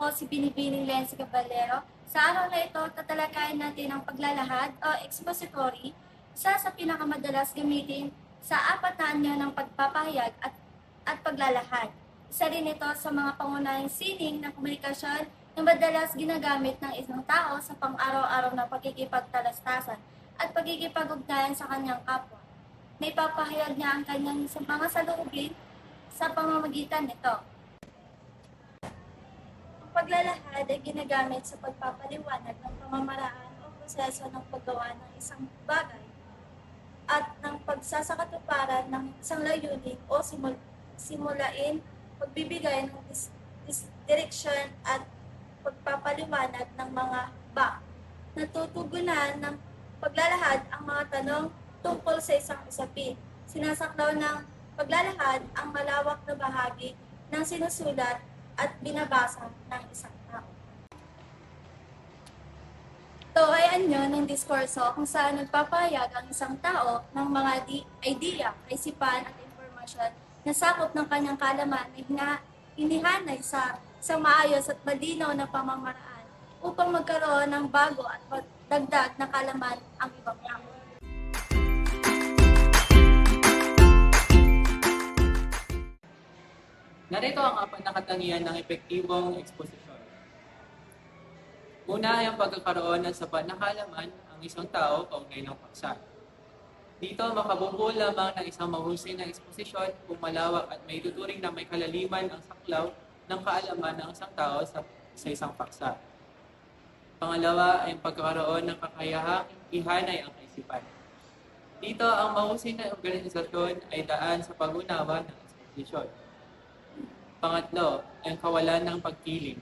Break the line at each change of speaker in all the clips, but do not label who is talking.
po si Binibining Lenzi Caballero. Sa araw na ito, tatalakayin natin ang paglalahad o expository, isa sa pinakamadalas gamitin sa apat na anyo ng pagpapahayag at, at paglalahad. Isa rin ito sa mga pangunahing sining ng komunikasyon na madalas ginagamit ng isang tao sa pang-araw-araw na pagkikipagtalastasan at pagkikipag-ugnayan sa kanyang kapwa. May papahayag niya ang kanyang mga salubin sa pamamagitan nito. Paglalahad ay ginagamit sa pagpapaliwanag ng pamamaraan o proseso ng paggawa ng isang bagay at ng pagsasakatuparan ng isang layunin o simul simulain, pagbibigay ng dis- dis- direksyon at pagpapaliwanag ng mga ba. Natutugunan ng paglalahad ang mga tanong tungkol sa isang usapin. Sinasaklaw ng paglalahad ang malawak na bahagi ng sinusulat at binabasa ng isang tao. Ito ay anyo ng diskurso kung saan nagpapahayag ang isang tao ng mga di- idea, kaisipan at impormasyon na sakop ng kanyang kalaman na hina- inihanay sa sa maayos at malinaw na pamamaraan upang magkaroon ng bago at dagdag na kalaman ang ibang tao.
Narito ang apat na katangian ng epektibong eksposisyon. Una ay ang pagkakaroon ng sapat na kaalaman ang isang tao kaugnay ng paksa. Dito makabubuo lamang ng isang mahusay na eksposisyon kung malawak at may tuturing na may kalaliman ang saklaw ng kaalaman ng isang tao sa, sa isang paksa. Pangalawa ay ang pagkakaroon ng kakayahang ihanay ang kaisipan. Dito ang mahusay na organisasyon ay daan sa pag-unawa ng eksposisyon. Pangatlo, ang kawalan ng pagkiling.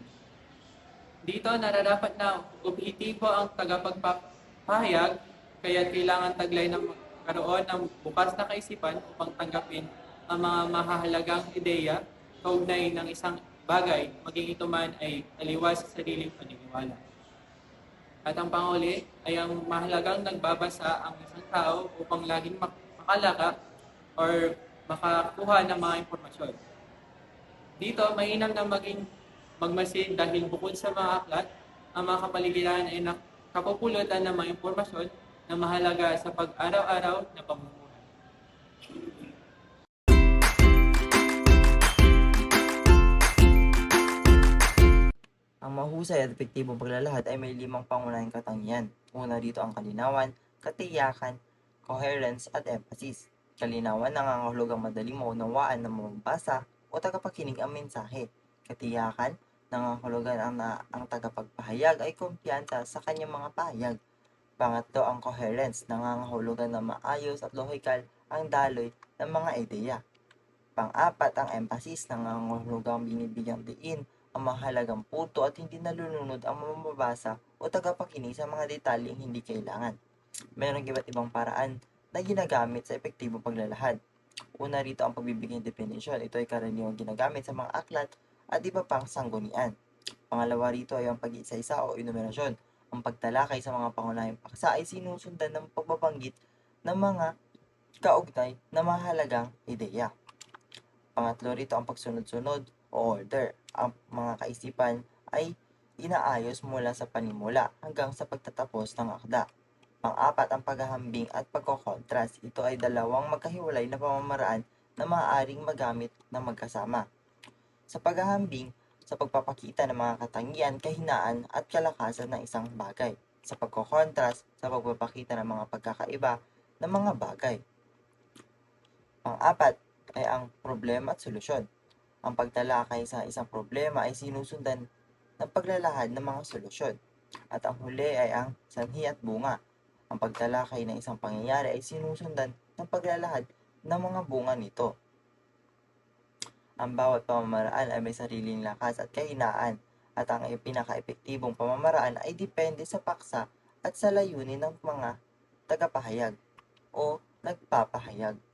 Dito nararapat na objektibo ang tagapagpapahayag kaya kailangan taglay ng karoon ng bukas na kaisipan upang tanggapin ang mga mahahalagang ideya kaugnay ng isang bagay, maging ito man ay taliwas sa sariling paniniwala. At ang panguli ay ang mahalagang nagbabasa ang isang tao upang laging mak- makalaka or makakuha ng mga impormasyon. Dito, mainam na maging magmasid dahil bukod sa mga aklat, ang mga kapaligiran ay nakapupulutan ng mga impormasyon na mahalaga sa pag-araw-araw na pamumuhay.
Ang mahusay at epektibong paglalahad ay may limang pangunahing katangian. Una rito ang kalinawan, katiyakan, coherence at emphasis. Kalinawan nangangahulugang madaling maunawaan ng mamabasa o tagapakinig ang mensahe. Katiyakan, nangangahulugan ang, na, ang tagapagpahayag ay kumpiyansa sa kanyang mga pahayag. Pangatlo ang coherence, nangangahulugan na maayos at lohikal ang daloy ng mga ideya. Pang-apat ang emphasis, nangangahulugang binibigyang diin ang mahalagang punto at hindi nalulunod ang mamabasa o tagapakinig sa mga detalyeng hindi kailangan. Mayroong iba't ibang paraan na ginagamit sa epektibong paglalahad. Una rito ang pagbibigay ng definition. Ito ay karaniwang ginagamit sa mga aklat at iba pang sanggunian. Pangalawa rito ay ang pag-isa-isa o enumerasyon. Ang pagtalakay sa mga pangunahing paksa ay sinusundan ng pagbabanggit ng mga kaugnay na mahalagang ideya. Pangatlo rito ang pagsunod-sunod o order. Ang mga kaisipan ay inaayos mula sa panimula hanggang sa pagtatapos ng akda. Pang-apat ang paghahambing at pagkokontrast. Ito ay dalawang magkahiwalay na pamamaraan na maaaring magamit na magkasama. Sa paghahambing, sa pagpapakita ng mga katangian, kahinaan at kalakasan ng isang bagay. Sa pagkokontrast, sa pagpapakita ng mga pagkakaiba ng mga bagay. Pang-apat ay ang problema at solusyon. Ang pagtalakay sa isang problema ay sinusundan ng paglalahad ng mga solusyon. At ang huli ay ang sanhi at bunga. Ang pagtalakay ng isang pangyayari ay sinusundan ng paglalahad ng mga bunga nito. Ang bawat pamamaraan ay may sariling lakas at kahinaan at ang pinaka-epektibong pamamaraan ay depende sa paksa at sa layunin ng mga tagapahayag o nagpapahayag.